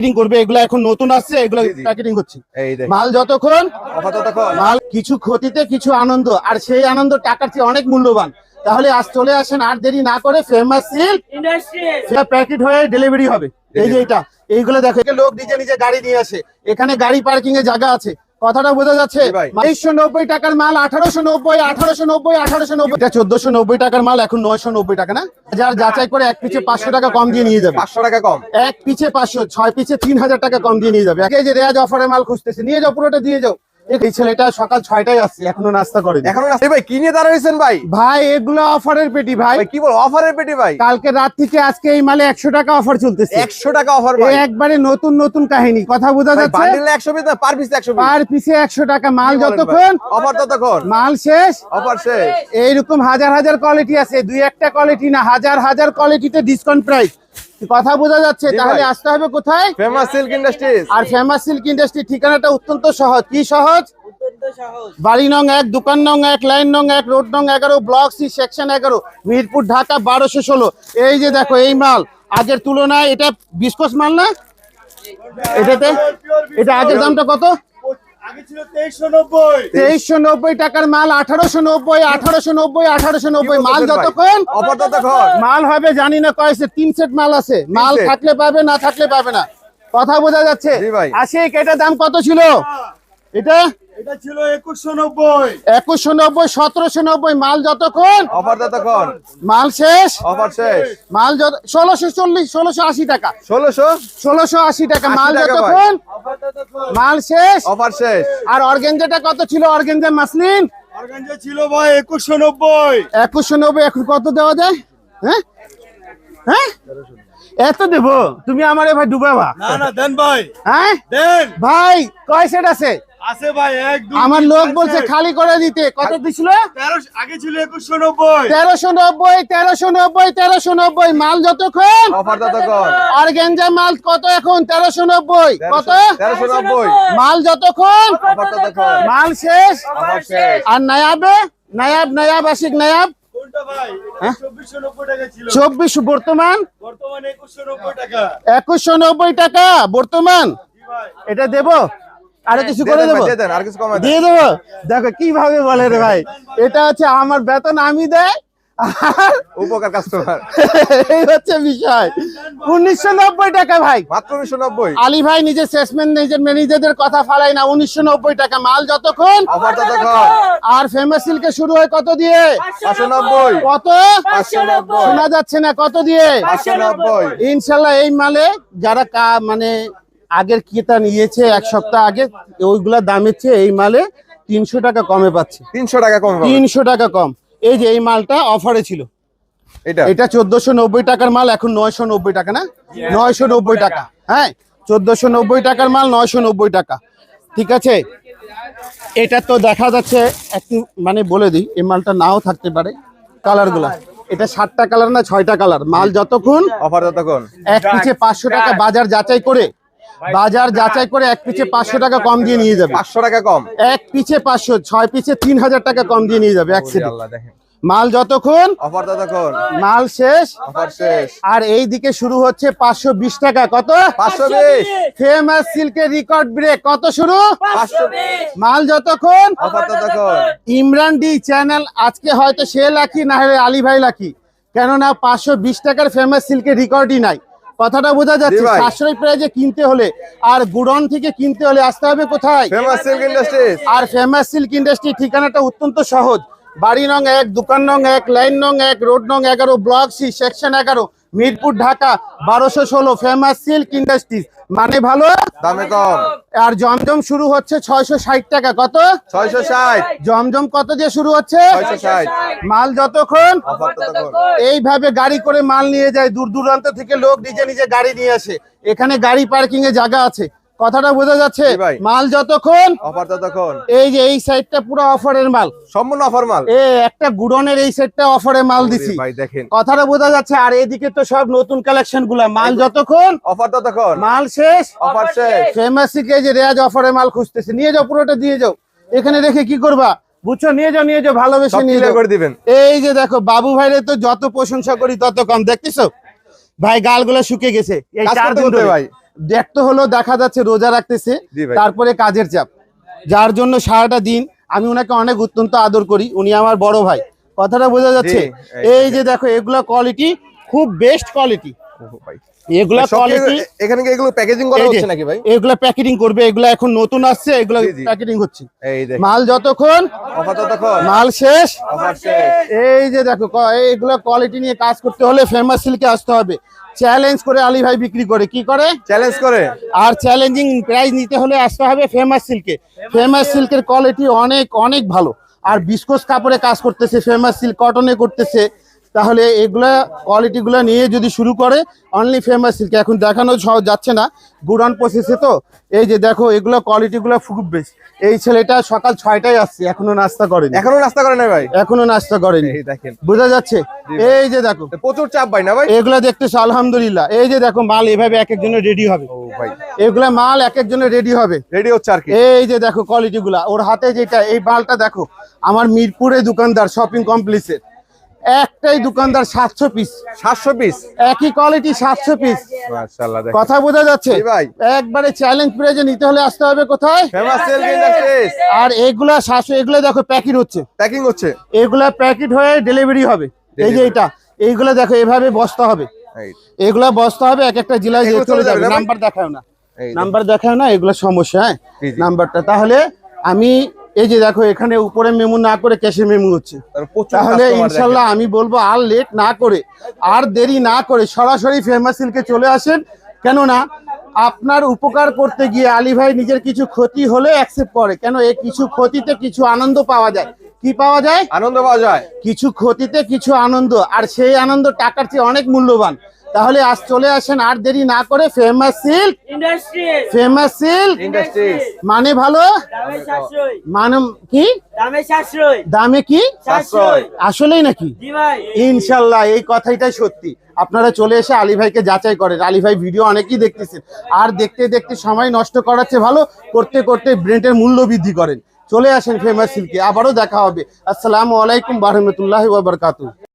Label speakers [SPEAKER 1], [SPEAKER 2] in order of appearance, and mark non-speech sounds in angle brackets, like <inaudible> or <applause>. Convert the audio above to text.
[SPEAKER 1] Packeting করবে এগুলো এখন নতুন আসছে এগুলো মার্কেটিং। হচ্ছে। মাল যতক্ষণ মাল কিছু ক্ষতিতে কিছু আনন্দ আর সেই আনন্দ টাকার চেয়ে অনেক মূল্যবান। তাহলে আজ চলে আসেন আর দেরি না করে ফেমাস সিল্ক সেটা প্যাকেট হয়ে ডেলিভারি হবে। এই যে এটা এইগুলো দেখো লোক নিজে নিজে গাড়ি নিয়ে আসে। এখানে গাড়ি পার্কিং এর জায়গা আছে। কথাটা বোঝা যাচ্ছে? বাইশশো নব্বই টাকার মাল আঠারোশো নব্বই আঠারোশো নব্বই আঠারোশো নব্বই। এটা চোদ্দশো নব্বই টাকার মাল এখন নয়শো নব্বই টাকা না? যার যাচাই করে এক পিছে পাঁচশো টাকা কম দিয়ে নিয়ে যাবে।
[SPEAKER 2] পাঁচশো টাকা কম।
[SPEAKER 1] এক পিছে পাঁচশো ছয় পিছে তিন হাজার টাকা কম দিয়ে নিয়ে যাবে। একে যে রেয়াজ অফারের মাল খুঁজতেছে নিয়ে যাও পুরোটা দিয়ে যাও। এই ছেলেটা সকাল ছয়টায় আসছে এখনও নাস্তা করেনি।
[SPEAKER 2] এখন ভাই কি নিয়ে দাঁড়াইছেন ভাই?
[SPEAKER 1] ভাই এগুলো অফারের পেটি ভাই।
[SPEAKER 2] কি বল অফারের পেটি ভাই?
[SPEAKER 1] কালকে রাত থেকে আজকে এই মালে একশো টাকা অফার চলতেছে।
[SPEAKER 2] একশো টাকা অফার
[SPEAKER 1] একবারে নতুন নতুন কাহিনী কথা বোঝা যাচ্ছে?
[SPEAKER 2] একশো পার পিস একশো পিস?
[SPEAKER 1] পার পিছে একশো টাকা মাল যতক্ষণ
[SPEAKER 2] অফার ততক্ষণ?
[SPEAKER 1] মাল শেষ?
[SPEAKER 2] অফার শেষ।
[SPEAKER 1] এইরকম হাজার হাজার কোয়ালিটি আছে। দুই একটা কোয়ালিটি না হাজার হাজার কোয়ালিটিতে ডিসকাউন্ট প্রাইস কথা বোঝা যাচ্ছে তাহলে আসতে হবে কোথায়?
[SPEAKER 2] ফেমাস সিল্ক ইন্ডাস্ট্রি
[SPEAKER 1] আর ফেমাস সিল্ক ইন্ডাস্ট্রি ঠিকানাটা অত্যন্ত সহজ। কি সহজ। বাড়ি নং এক দোকান নং এক লাইন নং এক রোড নং এগারো ব্লক সি সেকশন এগারো মিরপুর ঢাকা বারোশো ষোলো। এই যে দেখো এই মাল আগের তুলনায় এটা বিস্কোস মাল না? এটাতে? এটা আগের দামটা কত?
[SPEAKER 3] তেইশশো নব্বই।
[SPEAKER 1] টাকার মাল আঠারোশো নব্বই আঠারোশো নব্বই আঠারোশো নব্বই। মাল যতক্ষণ মাল হবে জানি না তিন সেট মাল আছে। মাল থাকলে পাবে না থাকলে পাবে না। কথা বোঝা যাচ্ছে?
[SPEAKER 2] আসে ভাই।
[SPEAKER 1] আশিক এটা দাম কত ছিল? এটা
[SPEAKER 3] এটা ছিল একুশশো নব্বই।
[SPEAKER 1] একুশশো নব্বই সতেরোশো নব্বই মাল যতক্ষণ?
[SPEAKER 2] অফার ততক্ষণ।
[SPEAKER 1] মাল শেষ?
[SPEAKER 2] অফার শেষ।
[SPEAKER 1] মাল যত ষোলোশো চল্লিশ ষোলোশো আশি টাকা।
[SPEAKER 2] ষোলোশো?
[SPEAKER 1] ষোলোশো আশি টাকা মাল যতক্ষণ? মাল শেষ?
[SPEAKER 2] অফার শেষ।
[SPEAKER 1] আর অর্গেঞ্জাটা কত ছিল? Organza muslin?
[SPEAKER 3] অর্গানজা ছিল ভাই একুশশো নব্বই।
[SPEAKER 1] একুশশো নব্বই এখন কত দেওয়া যায়? হ্যাঁ? হ্যাঁ? এত দেবো? তুমি আমারে ভাই ডুবাবা।
[SPEAKER 3] না না দেন ভাই।
[SPEAKER 1] হ্যাঁ?
[SPEAKER 3] দেন।
[SPEAKER 1] ভাই কয় সেট আছে?
[SPEAKER 3] আছে ভাই
[SPEAKER 1] আমার লোক বলছে খালি করে দিতে। কত দিছিল?
[SPEAKER 3] তেরোশো আগে ছিল একুশশো নব্বই।
[SPEAKER 1] তেরোশো নব্বই তেরোশো নব্বই তেরোশো নব্বই। মাল যতক্ষণ আর গেঞ্জা মাল কত এখন? তেরোশো নব্বই। কত? মাল যতক্ষণ মাল শেষ। আর নায়াবে? নায়াব নায়াব আশিক নায়াব? হ্যাঁ? চব্বিশ বর্তমান?
[SPEAKER 3] একুশশো নব্বই টাকা।
[SPEAKER 1] বর্তমান? এটা দেবো? আরও কিছু করে দেবো?
[SPEAKER 2] দিয়ে দেন আর কিছু কমাই দেন।
[SPEAKER 1] দিয়ে দেবো? দেখো কীভাবে বলে রে ভাই? এটা হচ্ছে আমার বেতন আমি দেয় আর
[SPEAKER 2] উপকার কাস্টমার <laughs>
[SPEAKER 1] এই হচ্ছে বিষয়। উনিশশো নব্বই টাকা ভাই।
[SPEAKER 2] মাত্র উনিশশো নব্বই।
[SPEAKER 1] আলী ভাই নিজের নিজের ম্যানেজারদের কথা ফালাই না উনিশশো নব্বই টাকা মাল যতক্ষণ আর ফেমাস সিল্কে শুরু হয় কত দিয়ে?
[SPEAKER 2] পাঁচশো নব্বই।
[SPEAKER 1] কত? শোনা যাচ্ছে না কত দিয়ে? ইনশাল্লাহ এই মালে যারা কা- মানে আগের কিতা নিয়েছে এক সপ্তাহ আগে ওইগুলা দামের চেয়ে এই মালে তিনশো টাকা কমে পাচ্ছে।
[SPEAKER 2] তিনশো টাকা কম
[SPEAKER 1] তিনশো টাকা কম। এই যে এই মালটা অফারে ছিল।
[SPEAKER 2] এটা?
[SPEAKER 1] এটা চোদ্দশো নব্বই টাকার মাল এখন নয়শো নব্বই টাকা না? নয়শো নব্বই টাকা। হ্যাঁ চোদ্দশো নব্বই টাকার মাল নয়শো নব্বই টাকা। ঠিক আছে? এটা তো দেখা যাচ্ছে একটু মানে বলে দিই এই মালটা নাও থাকতে পারে কালারগুলা। এটা সাতটা কালার না ছয়টা কালার? মাল যতক্ষণ
[SPEAKER 2] অফার যতক্ষণ
[SPEAKER 1] এক পিছে পাঁচশো টাকা বাজার যাচাই করে বাজার যাচাই করে এক পিছে পাঁচশো টাকা কম দিয়ে নিয়ে যাবে।
[SPEAKER 2] পাঁচশো টাকা কম।
[SPEAKER 1] এক পিছে পাঁচশো ছয় পিছে তিন হাজার টাকা কম দিয়ে নিয়ে যাবে এক সিটে মাল যতক্ষণ
[SPEAKER 2] অফার ততক্ষণ।
[SPEAKER 1] মাল শেষ।
[SPEAKER 2] অফার শেষ।
[SPEAKER 1] আর এই দিকে শুরু হচ্ছে পাঁচশো বিশ টাকা। কত?
[SPEAKER 2] পাঁচশো বিশ।
[SPEAKER 1] ফেমাস সিল্কের রেকর্ড ব্রেক কত শুরু? মাল যতক্ষণ
[SPEAKER 2] অফার ততক্ষণ।
[SPEAKER 1] ইমরান ডি চ্যানেল আজকে হয়তো সে লাখি না হলে আলী ভাই লাখি কেননা পাঁচশো বিশ টাকার ফেমাস সিল্কের রেকর্ডই নাই। কথাটা বোঝা যাচ্ছে। সাশ্রয় প্রাইজে কিনতে হলে আর গুডন থেকে কিনতে হলে আসতে হবে কোথায়? আর ফেমাস সিল্ক ইন্ডাস্ট্রি ঠিকানাটা অত্যন্ত সহজ। বাড়ি নং এক দোকান নং এক লাইন নং এক রোড নং এগারো ব্লক সি সেকশন এগারো মিরপুর ঢাকা বারোশো ষোলো ফেমাস সিল্ক ইন্ডাস্ট্রিজ। মানে ভালো?
[SPEAKER 2] দামে কম।
[SPEAKER 1] আর জমজম শুরু হচ্ছে ছয়শো ষাট টাকা। কত?
[SPEAKER 2] ছয়শো ষাট।
[SPEAKER 1] জমজম কত দিয়ে শুরু হচ্ছে? মাল যতক্ষণ এইভাবে গাড়ি করে মাল নিয়ে যায় দূর দূরান্ত থেকে লোক নিজে নিজে গাড়ি নিয়ে আসে। এখানে গাড়ি পার্কিং এ জায়গা আছে। কথাটা বোঝা যাচ্ছে। মাল যতক্ষণ
[SPEAKER 2] অফার ততক্ষণ।
[SPEAKER 1] এই যে এই সাইডটা পুরো অফারের মাল।
[SPEAKER 2] সম্পূর্ণ অফার মাল।
[SPEAKER 1] এ একটা গুডনের এই সেটটা অফারে মাল দিছি।
[SPEAKER 2] ভাই দেখেন।
[SPEAKER 1] কথাটা বোঝা যাচ্ছে আর এদিকে তো সব নতুন কালেকশনগুলা। মাল যতক্ষণ
[SPEAKER 2] অফার ততক্ষণ।
[SPEAKER 1] মাল শেষ
[SPEAKER 2] অফার শেষ।
[SPEAKER 1] ফেমাস যে রেয়াজ অফারে মাল খুঁজতেছে নিয়ে যাও পুরোটা দিয়ে যাও। এখানে রেখে কি করবা? বুঝছ নিয়ে যাও নিয়ে যাও ভালোবেসে নিয়ে যাও।
[SPEAKER 2] করে দিবেন।
[SPEAKER 1] এই যে দেখো বাবু ভাইরে তো যত প্রশংসা করি তত কম দেখতেছো? ভাই গালগুলো শুকে গেছে। এই চার দিন ধরে।
[SPEAKER 2] ভাই।
[SPEAKER 1] দেখতে হলো দেখা যাচ্ছে রোজা রাখতেছে তারপরে কাজের চাপ। যার জন্য সারাটা দিন আমি ওনাকে অনেক অত্যন্ত আদর করি উনি আমার বড় ভাই। কথাটা বোঝা যাচ্ছে? এই যে দেখো এগুলা কোয়ালিটি খুব বেস্ট কোয়ালিটি
[SPEAKER 2] ভাই।
[SPEAKER 1] এগুলা কোয়ালিটি
[SPEAKER 2] এখানে কি এগুলো প্যাকেজিং করা হচ্ছে নাকি ভাই?
[SPEAKER 1] এগুলা প্যাকেটিং করবে এগুলা এখন নতুন আসছে এগুলা। প্যাকেটিং হচ্ছে।
[SPEAKER 2] এই দেখ
[SPEAKER 1] মাল যতক্ষণ
[SPEAKER 2] অফার
[SPEAKER 1] মাল শেষ।
[SPEAKER 2] অফার শেষ।
[SPEAKER 1] এই যে দেখো এইগুলা কোয়ালিটি নিয়ে কাজ করতে হলে ফেমাস সিল্কে আসতে হবে। চ্যালেঞ্জ করে আলী ভাই বিক্রি করে। কি করে?
[SPEAKER 2] চ্যালেঞ্জ করে।
[SPEAKER 1] আর চ্যালেঞ্জিং প্রাইস নিতে হলে আসতে হবে ফেমাস সিল্কে ফেমাস সিল্কের কোয়ালিটি অনেক অনেক ভালো। আর বিস্কোস কাপড়ে কাজ করতেছে ফেমাস সিল্ক কটনে করতেছে। তাহলে এগুলা কোয়ালিটিগুলো নিয়ে যদি শুরু করে অনলি ফেমাস সিল্ক এখন দেখানো যাচ্ছে না গুডান প্রসেসে তো। এই যে দেখো এগুলো কোয়ালিটিগুলো খুব বেশি। এই ছেলেটা সকাল ছয়টায় আসছে এখনও নাস্তা করেনি।
[SPEAKER 2] এখনও নাস্তা করে না ভাই?
[SPEAKER 1] এখনও নাস্তা করেনি।
[SPEAKER 2] দেখেন।
[SPEAKER 1] বোঝা যাচ্ছে? এই যে দেখো।
[SPEAKER 2] প্রচুর চাপ ভাই না ভাই?
[SPEAKER 1] এগুলো দেখতেছো আলহামদুলিল্লাহ। এই যে দেখো মাল এভাবে এক একজনের রেডি হবে। এগুলা মাল এক একজনের রেডি হবে।
[SPEAKER 2] রেডি হচ্ছে আর কি।
[SPEAKER 1] এই যে দেখো কোয়ালিটি গুলা। ওর হাতে যেটা এই মালটা দেখো আমার মিরপুরে দোকানদার শপিং কমপ্লেক্সের একটাই দোকানদার সাতশো পিস
[SPEAKER 2] সাতশো পিস
[SPEAKER 1] একই কোয়ালিটি সাতশো পিস কথা বোঝা যাচ্ছে?
[SPEAKER 2] ভাই।
[SPEAKER 1] একবারে চ্যালেঞ্জ প্রাইজে নিতে হলে আসতে হবে কোথায়? আর এগুলা সাতশো এগুলো দেখো প্যাকেট হচ্ছে।
[SPEAKER 2] প্যাকিং হচ্ছে?
[SPEAKER 1] এগুলা প্যাকেট হয়ে ডেলিভারি হবে। এই যে এটা এইগুলা দেখো এভাবে বস্তা হবে। এগুলা বস্তা হবে এক একটা জেলায় চলে
[SPEAKER 2] যাবে?
[SPEAKER 1] নাম্বার দেখাও না। নাম্বার দেখাও না এগুলো সমস্যা হ্যাঁ। নাম্বারটা তাহলে আমি এই যে দেখো এখানে উপরে মেমু না করে ক্যাশে মেমু হচ্ছে। তাহলে ইনশাল্লাহ আমি বলব আর লেট না করে আর দেরি না করে সরাসরি ফেমাস সিল্কে চলে আসেন। কেননা আপনার উপকার করতে গিয়ে আলী ভাই নিজের কিছু ক্ষতি হলে অ্যাকসেপ্ট করে। কেন এই কিছু ক্ষতিতে কিছু আনন্দ পাওয়া যায়। কি পাওয়া যায়?
[SPEAKER 2] আনন্দ পাওয়া যায়।
[SPEAKER 1] কিছু ক্ষতিতে কিছু আনন্দ আর সেই আনন্দ টাকার চেয়ে অনেক মূল্যবান। তাহলে আজ চলে আসেন আর দেরি না করে ফেমাস সিল্ক ফেমাস সিল্ক মানে ভালো? মানে কি?
[SPEAKER 4] দামে
[SPEAKER 1] কি? আসলেই নাকি? ইনশাল্লাহ এই কথাইটাই সত্যি। আপনারা চলে এসে আলী ভাইকে যাচাই করেন। আলী ভাই ভিডিও অনেকেই দেখতেছেন। আর দেখতে দেখতে সময় নষ্ট করাচ্ছে ভালো করতে করতে ব্রেন্ডের মূল্য বৃদ্ধি করেন। চলে আসেন ফেমাস সিল্কে আবারও দেখা হবে। আসসালামু আলাইকুম বারহমতুল্লাহ বারকাতু